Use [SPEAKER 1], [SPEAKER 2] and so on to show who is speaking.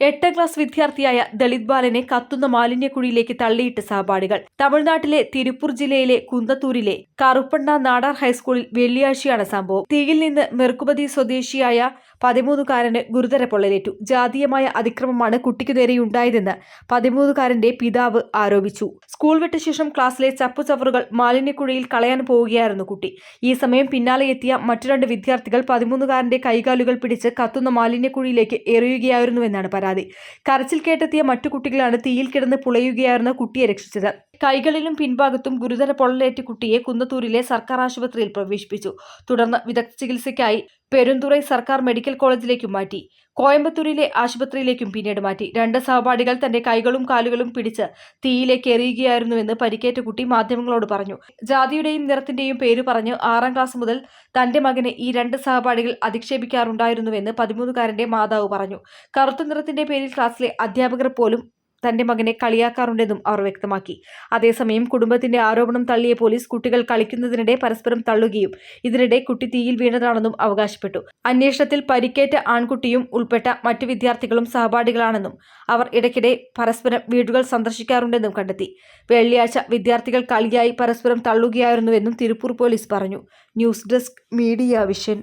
[SPEAKER 1] എട്ടാം ക്ലാസ് വിദ്യാർത്ഥിയായ ദളിത് ബാലനെ കത്തുന്ന മാലിന്യക്കുഴിയിലേക്ക് തള്ളിയിട്ട് സഹപാഠികൾ. തമിഴ്നാട്ടിലെ തിരുപ്പൂർ ജില്ലയിലെ കുന്തത്തൂരിലെ കറുപ്പണ്ണ നാടാർ ഹൈസ്കൂളിൽ വെള്ളിയാഴ്ചയാണ് സംഭവം. തീയിൽ നിന്ന് മെർക്കുപതി സ്വദേശിയായ പതിമൂന്നുകാരന് ഗുരുതര പൊള്ളലേറ്റു. ജാതീയമായ അതിക്രമമാണ് കുട്ടിക്കു നേരെയുണ്ടായതെന്ന് പതിമൂന്നുകാരന്റെ പിതാവ് ആരോപിച്ചു. സ്കൂൾ വിട്ട ശേഷം ക്ലാസ്സിലെ ചപ്പുചവറുകൾ മാലിന്യക്കുഴിയിൽ കളയാൻ പോവുകയായിരുന്നു കുട്ടി. ഈ സമയം പിന്നാലെ എത്തിയ മറ്റു രണ്ട് വിദ്യാർത്ഥികൾ പതിമൂന്നുകാരന്റെ കൈകാലുകൾ പിടിച്ച് കത്തുന്ന മാലിന്യക്കുഴിയിലേക്ക് എറിയുകയായിരുന്നുവെന്നാണ് പരാതി. കരച്ചിൽ കേട്ടെത്തിയ മറ്റു കുട്ടികളാണ് തീയിൽ കിടന്ന് പുളയുകയായിരുന്ന കുട്ടിയെ രക്ഷിച്ചത്. കൈകളിലും പിൻഭാഗത്തും ഗുരുതര പൊള്ളലേറ്റ കുട്ടിയെ കുന്നത്തൂരിലെ സർക്കാർ ആശുപത്രിയിൽ പ്രവേശിപ്പിച്ചു. തുടർന്ന് വിദഗ്ധ ചികിത്സയ്ക്കായി പെരുന്തുറൈ സർക്കാർ മെഡിക്കൽ കോളേജിലേക്കും മാറ്റി കോയമ്പത്തൂരിലെ ആശുപത്രിയിലേക്കും പിന്നീട് മാറ്റി. രണ്ട് സഹപാഠികൾ തന്റെ കൈകളും കാലുകളും പിടിച്ച് തീയിലേക്ക് എറിയുകയായിരുന്നുവെന്ന് പരിക്കേറ്റ കുട്ടി മാധ്യമങ്ങളോട് പറഞ്ഞു. ജാതിയുടെയും നിറത്തിന്റെയും പേര് പറഞ്ഞ് ആറാം ക്ലാസ് മുതൽ തന്റെ മകനെ ഈ രണ്ട് സഹപാഠികൾ അധിക്ഷേപിക്കാറുണ്ടായിരുന്നുവെന്ന് പതിമൂന്നുകാരന്റെ മാതാവ് പറഞ്ഞു. കറുത്ത നിറത്തിന്റെ പേരിൽ ക്ലാസ്സിലെ അധ്യാപകർ പോലും തന്റെ മകനെ കളിയാക്കാറുണ്ടെന്നും അവർ വ്യക്തമാക്കി. അതേസമയം കുടുംബത്തിന്റെ ആരോപണം തള്ളിയ പോലീസ് കുട്ടികൾ കളിക്കുന്നതിനിടെ പരസ്പരം തള്ളുകയും ഇതിനിടെ കുട്ടി തീയിൽ വീണതാണെന്നും അവകാശപ്പെട്ടു. അന്വേഷണത്തിൽ പരിക്കേറ്റ ആൺകുട്ടിയും ഉൾപ്പെട്ട മറ്റു വിദ്യാർത്ഥികളും സഹപാഠികളാണെന്നും അവർ ഇടയ്ക്കിടെ പരസ്പരം വീടുകൾ സന്ദർശിക്കാറുണ്ടെന്നും കണ്ടെത്തി. വെള്ളിയാഴ്ച വിദ്യാർത്ഥികൾ കളിയായി പരസ്പരം തള്ളുകയായിരുന്നുവെന്നും തിരുപ്പൂർ പോലീസ് പറഞ്ഞു. News desk media vision.